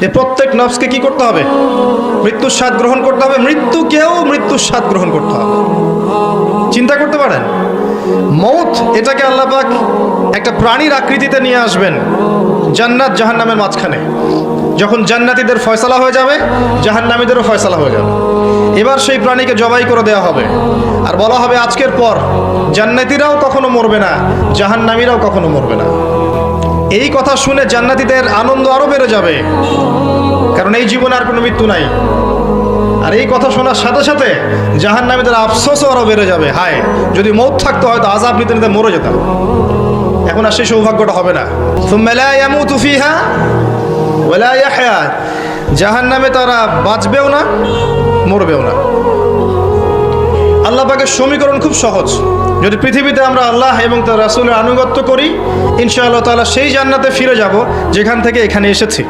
যে প্রত্যেক নফসকে কি করতে হবে? মৃত্যুর স্বাদ গ্রহণ করতে হবে। মৃত্যুকেও মৃত্যুর স্বাদ গ্রহণ করতে হবে। চিন্তা করতে পারেন? মৌত এটাকে আল্লাপাক একটা প্রাণীর আকৃতিতে নিয়ে আসবেন জান্নাত জাহান্নামের মাঝখানে। যখন জান্নাতীদের ফয়সালা হয়ে যাবে, জাহান্নামীদেরও ফয়সালা হয়ে যাবে। এবার সেই প্রাণীকে জবাই করে দেওয়া হবে। আর বলা হবে, আজকের পর জান্নাতীরাও কখনো মরবে না, জাহান্নামীরাও কখনো মরবে না। এই কথা শুনে জান্নাতীদের আনন্দ আরও বেড়ে যাবে। কারণ এই জীবনে আর কোনো মৃত্যু নাই। আর এই কথা শোনার সাথে সাথে জাহান নামীদের আফসোসও আরও বেড়ে যাবে। হায়, যদি মৌত থাকতো হয়তো আজাব নিতে নিতে মরে যেতাম। এখন আর সেই সৌভাগ্যটা হবে না। জাহান নামে তারা বাঁচবেও না, মরবেও না। আল্লাহ পাকের সমীকরণ খুব সহজ। যদি পৃথিবীতে আমরা আল্লাহ এবং তার রাসুলের আনুগত্য করি, ইনশাআল্লাহ তাআলা সেই জান্নাতে ফিরে যাব যেখান থেকে এখানে এসেছি।